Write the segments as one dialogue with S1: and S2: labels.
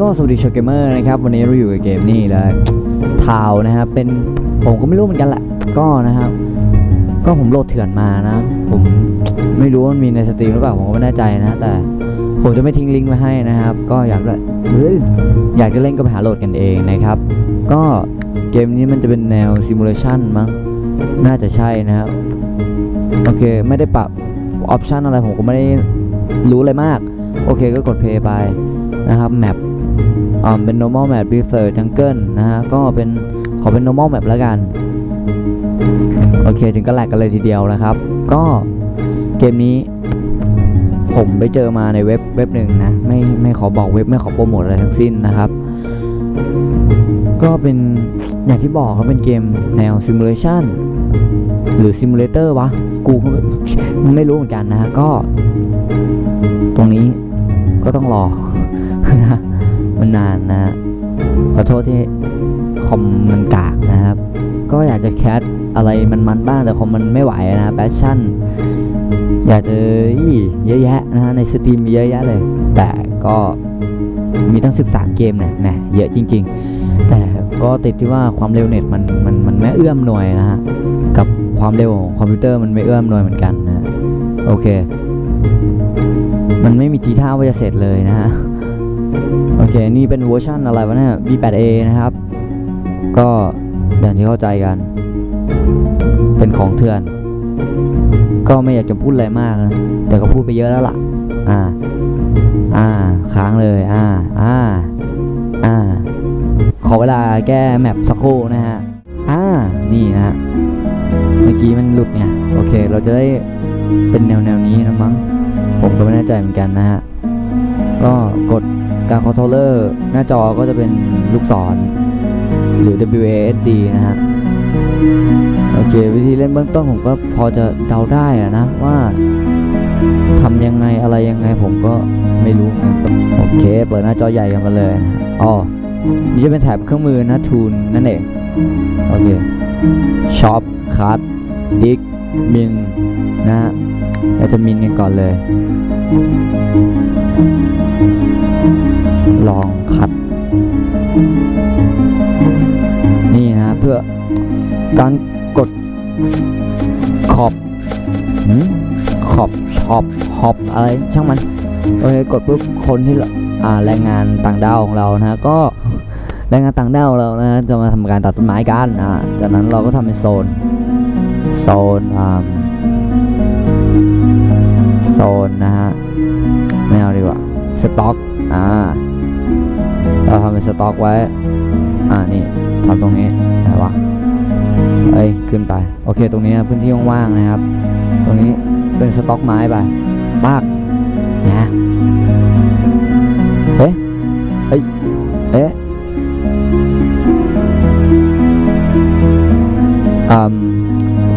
S1: ก็สวัสดีชาวเกมเมอร์นะครับวันนี้เราอยู่กับเกมนี่เลยทาวนะครับเป็นผมก็ไม่รู้เหมือนกันแหละก็นะครับ ก็ผมโหลดเถื่อนมานะ ผมไม่รู้ว่ามันมีในสตรีมหรือเปล่าผมก็ไม่แน่ใจนะ แต่ผมจะไม่ทิ้งลิงก์ไว้ให้นะครับ ก็อยากจะเฮ้ยอยากจะเล่นก็ไปหาโหลดกันเองนะครับ ก็เกมนี้มันจะเป็นแนวซิมูเลชันมั้งน่าจะใช่นะครับโอเคไม่ได้ปรับออปชันอะไรผมก็ไม่ได้รู้อะไรมาก โอเคก็กดเพย์ไปนะครับแมป เป็น normal map research jungle นะฮะ ก็เป็นขอเป็น normal map แล้วกัน โอเค ถึงก็แหลกกันเลยทีเดียวนะครับ ก็เกมนี้ผมไปเจอมาในเว็บเว็บหนึ่งนะ ไม่ไม่ขอบอกเว็บไม่ขอโปรโมทอะไรทั้งสิ้นนะครับ ก็เป็นอย่างที่บอกเขาเป็นเกมแนวซิมูเลชันหรือซิมูเลเตอร์วะ กูไม่รู้เหมือนกันนะฮะ ก็ ตรงนี้ก็ต้องรอ มันนานนะขอโทษที่คอมมันกากนะครับ ก็อยากจะแคสอะไรมันๆบ้างแต่คอมมันไม่ไหวนะแพชชั่น อยากจะเยอะแยะนะฮะในสตรีมมีเยอะแยะเลย แต่ก็มีทั้ง 13 เกมเนี่ยนะเยอะจริง ๆ แต่ก็ติดที่ว่าความเร็วเน็ตมันมันมันไม่เอื้อมหน่วยนะฮะกับความเร็วของคอมพิวเตอร์มันไม่เอื้อมหน่วยเหมือนกันนะโอเค มันไม่มีทีท่าว่าจะเสร็จเลยนะฮะ โอเค นี่เป็นเวอร์ชันอะไรวะเนี่ย V8A นะครับ ก็อย่างที่เข้าใจกัน เป็นของเถื่อน ก็ไม่อยากจะพูดอะไรมากนะ แต่ก็พูดไปเยอะแล้วล่ะ อ่า อ่า ค้างเลย อ่า อ่า อ่า ขอเวลาแก้แมปสักครู่นะฮะ อ่า นี่นะฮะ เมื่อกี้มันหลุดไง โอเค เราจะได้เป็นแนวแนวนี้นะมั้ง ผมก็ไม่แน่ใจเหมือนกันนะฮะ ก็กด การคอนโทรลเลอร์หน้าจอก็จะเป็นลูกศร หรือ WASD นะฮะ โอเค วิธีเล่นเบื้องต้นผมก็พอจะเดาได้อะนะว่าทำยังไงอะไรยังไงผมก็ไม่รู้นกันโอเค เปิดหน้าจอใหญ่กันมาเลยอ๋อนี่จะเป็นแถบเครื่องมือนะทูนนั่นเอง โอเคช็อปคัทดิกมินนะฮะ เราจะมินกันก่อนเลย ลองคัด นี่นะเพื่อการกดขอบขอบชอปฮอปอะไรช่างมันโอเคกดปุ๊บคนที่เราอ่าแรงงานต่างด้าวของเรานะ ก็แรงงานต่างด้าวเรานะจะมาทำการตัดต้นไม้กันอ่าจากนั้นเราก็ทำเป็นโซน โซนอ่า นนะฮะ ไม่เอาดีกว่า สต็อก อ่า เราทำเป็นสต็อกไว้ อ่า นี่ทำตรงนี้ไหนวะเอ้ย ขึ้นไป โอเค ตรงนี้พื้นที่ว่างๆนะครับ ตรงนี้เป็นสต็อกไม้ไปปากนะเอ๊ะเอ้ย เอ๊ะอืม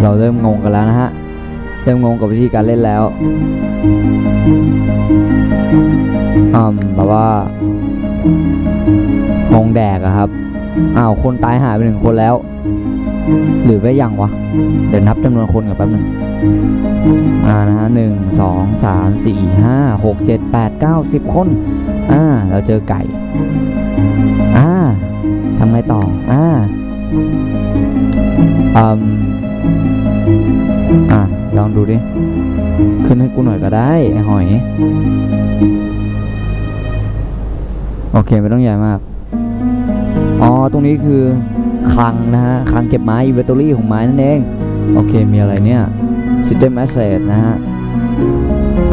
S1: เราเริ่มงงกันแล้วนะฮะ ริ่มงงกับวิธีการเล่นแล้วอืมแบบว่างงแดกอะครับ อ้าวคนตายหายไปหนึ่งคนแล้ว หรือไม่ยังวะ เดี๋ยวนับจำนวนคนก่อนแป๊บหนึงอ่านะฮะหนึ่งสองสามสี่ห้าหกเจ็ดแปดเก้าสิบคน อ่า เราเจอไก่ อ่าทำไงต่อ อ่าอืมอ่า ลองดูดิ ขึ้นให้กูหน่อยก็ได้ ไอ้หอย โอเคไม่ต้องใหญ่มาก อ๋อ ตรงนี้คือคลังนะฮะ คลังเก็บไม้อินเวนทอรี่ของไม้นั่นเอง โอเค มีอะไรเนี่ย System Asset นะฮะ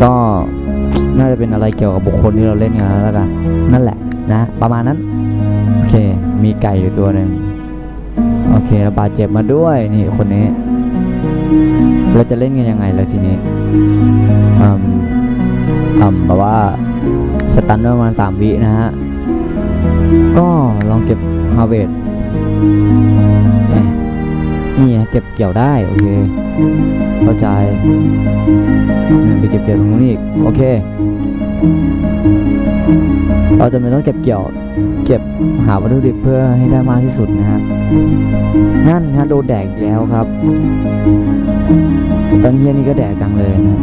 S1: ก็น่าจะเป็นอะไรเกี่ยวกับบุคคลที่เราเล่นกันแล้วกัน นั่นแหละนะ ประมาณนั้น โอเค มีไก่อยู่ตัวหนึ่งโอเคเราบาดเจ็บมาด้วย นี่คนนี้ เราจะเล่นกันยังไงแล้วทีนี้อืมอืมแบบว่าสตันประมาณ3วินะฮะ ก็ลองเก็บฮาเวดนี่ฮะเก็บเกี่ยวได้ โอเค เข้าใจเนี่ยไปเก็บเกี่ยวตรงนู้นอีก โอเค เราจะไม่ต้องเก็บเกี่ยว เก็บหาวัตถุดิบเพื่อให้ได้มากที่สุดนะฮะนั่นฮะโดนแดกแล้วครับ ตอนเย็นนี่ก็แดกจังเลยนะ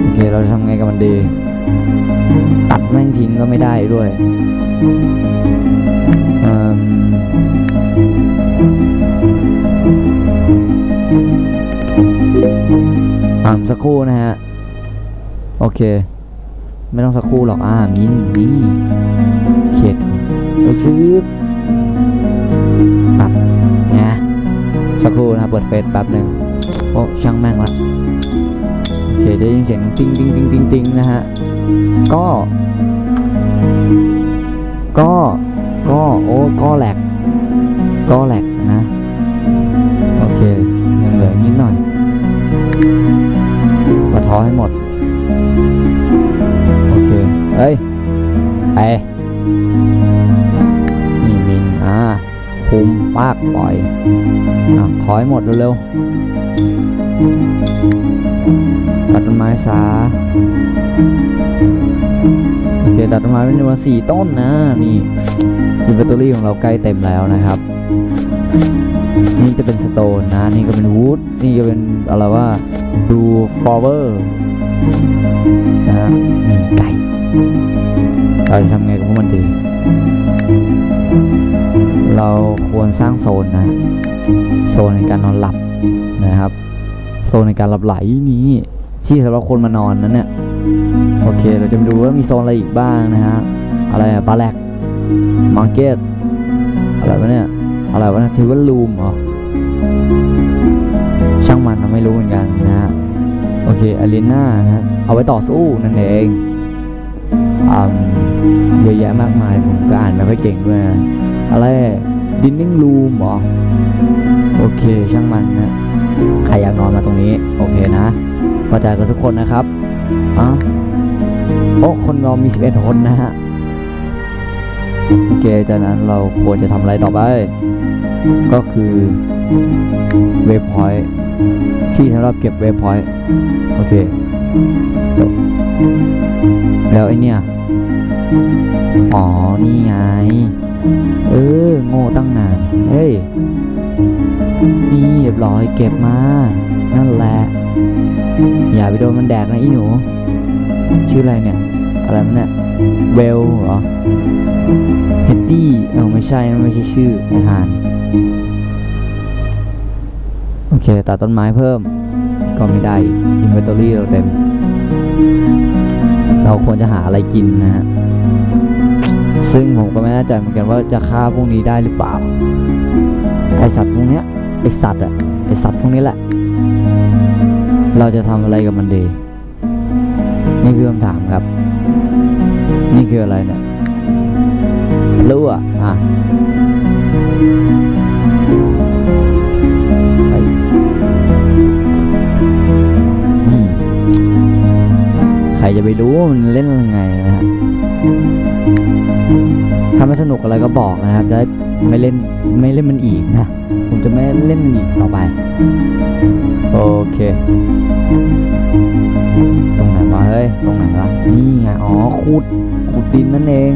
S1: โอเคเราจะทำไงกับมันดี ตัดแม่งทิ้งก็ไม่ได้ด้วยอิ่มอ่าสักครู่นะฮะ โอเค ไม่ต้องสักครู่หรอกอ่ามินนี่เขียดไปชืบปับนะสักครู่นะครับเปิดเฟซแป๊บหนึ่งโอ้ช่างแม่งละโอเคได้ยินเสียงติ้งติ้งติ้งติ้งติ้งนะฮะก็ ก็ก็โอ้ก็แหลกก็แหลกนะโอเคยังเหลือนิดหน่อยมาท้อให้หมด เฮ้ย ไปนี่มิน อ่าคุมปากปล่อยอถอยหมดเร็วๆตัดต้นไม้ซาโอเคตัดต้นไม้เป็นจำนวนสี่ต้นนะ นี่อินเวนทอรี่ของเราใกล้เต็มแล้วนะครับ นี่จะเป็นสโตนนะ นี่ก็เป็นวูดนี่ก็เป็นอะไรว่าดูฟลอเวอร์นะฮะนี่ไก่ เราจะทำไงกับพวกมันดี เราควรสร้างโซนนะ โซนในการนอนหลับนะครับ โซนในการหลับไหลนี้ที่สำหรับคนมานอนนั้นเนี่ย โอเค เราจะมาดูว่ามีโซนอะไรอีกบ้างนะฮะ อะไรอะบาแลกมาร์เก็ต อะไรวะเนี่ย อะไรวะนี่ยทิวเวลลูมเหรอ ช่างมันเราไม่รู้เหมือนกันนะฮะ โอเคอารีนานะฮะเอาไว้ต่อสู้นั่นเอง เยอะแยะมากมายผมก็อ่านไม่ค่อยเก่งด้วยนะอะไรดินนิ่งรูมหรอ โอเคช่างมันนะใครอยากนอนมาตรงนี้ โอเคนะเข้าใจกันทุกคนนะครับอะโอ้คนเรามี 11 คนนะฮะโอเคจากนั้นเราควรจะทำอะไรต่อไป ก็คือเวฟพอยที่สำหรับเก็บเวฟพอยโอเค แล้วไอเนี่ย อ๋อ นี่ไง เออ โง่ตั้งนาน เฮ้ย นี่เรียบร้อยเก็บมา นั่นแหละ อย่าไปโดนมันแดกนะอีหนู ชื่ออะไรเนี่ย อะไรมันเนี่ยเวลเหรอเฮตตี้ เออไม่ใช่มันไม่ใช่ชื่อไอหาน โอเค ตัดต้นไม้เพิ่ม ก็ไม่ได้อินเวนทอรี่เราเต็ม เราควรจะหาอะไรกินนะฮะ ซึ่งผมก็ไม่แน่ใจเหมือนกันว่าจะฆ่าพวกนี้ได้หรือเปล่า ไอสัตว์พวกเนี้ย ไอสัตว์อะไอสัตว์พวกนี้แหละ เราจะทำอะไรกับมันดี นี่คือคำถามครับ นี่คืออะไรเนี่ยรู้อะอะ รจะไปรู้มันเล่นยังไงนะฮะถ้าไม่สนุกอะไรก็บอกนะครับจะได้ไม่เล่นไม่เล่นมันอีกนะ ผมจะไม่เล่นมันอีกต่อไป โอเค ตรงไหนวะเฮ้ย ตรงไหนวะนี่ไง อ๋อขุดขุดดินนั่นเอง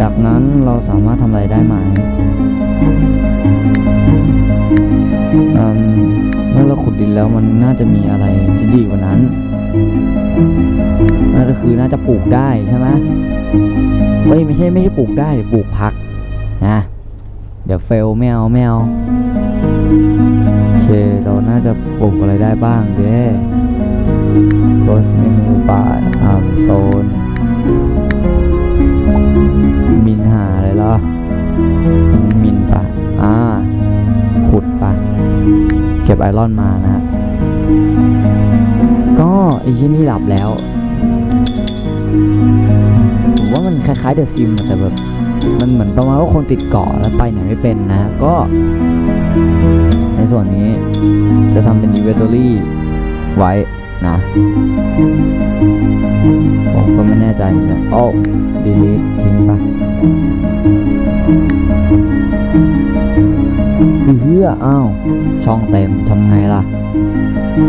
S1: จากนั้นเราสามารถทำอะไรได้ไหมอืมเมื่อเราขุดดินแล้วมันน่าจะมีอะไรที่ดีกว่านั้น นั่นก็คือน่าจะปลูกได้ใช่ไหมเฮ้ยไม่ใช่ไม่ใช่ปลูกได้ปลูกผักนะเดี๋ยวเฟลไม่เอาไม่เอาโอเคเราน่าจะปลูกอะไรได้บ้างเด้รถเมนูป่าอ่าโซน มินหาอะไรล่ะมินป่ะอ่าขุดป่ะเก็บไอรอนมานะ ก็ไอ้ที่นี่หลับแล้ว ผมว่ามันคล้ายๆเดอะซิมแต่แบบมันเหมือนประมาณว่าคนติดเกาะแล้วไปไหนไม่เป็นนะ ก็ ในส่วนนี้จะทำเป็น inventory ไว้นะผมก็ไม่แน่ใจเหมือนกันโอ้ delete ทิ้งปะเฮืออ้าว ช่องเต็มทำไงล่ะ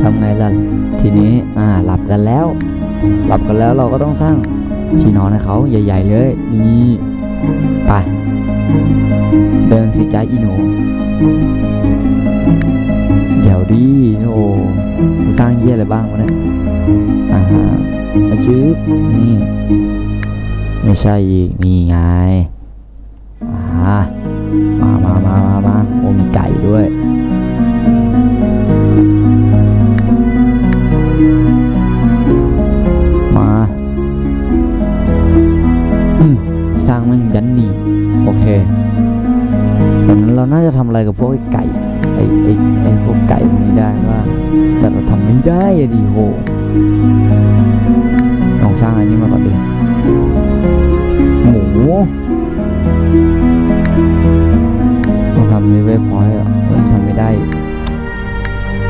S1: ทำไงล่ะ ทีนี้อ่าหลับกันแล้ว หลับกันแล้วเราก็ต้องสร้างที่นอนให้เขาใหญ่ ๆ เลย นี่ไป เดินสิจ้าอีหนู เดี๋ยวดีโอ้สร้างเยี่ยอะไรบ้างวะเนี่ยอ่าฮะมาจืบนี่ ไม่ใช่อีกนี่ไงอ่ามามามามามาโอ้มีไก่ด้วย เคตอนนั้นเราน่าจะทำอะไรกับพวกไอ้ไก่ไอ้ไอ้ไอ้พวกไก่พวกนี้ได้ว่า แต่เราทำไม่ได้อะดิโหลองสร้างอันนี้มาก่อนดิหมูต้องทำรีเวฟพอยต์อะมันทำไม่ได้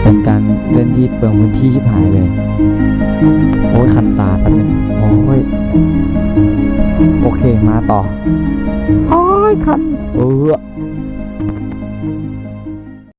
S1: เป็นการเล่นที่เปลืองพื้นที่ชิบหายเลย โอ้ยคันตาแป๊บนึงโอ้ย โอเคมาต่อ อยคำเออ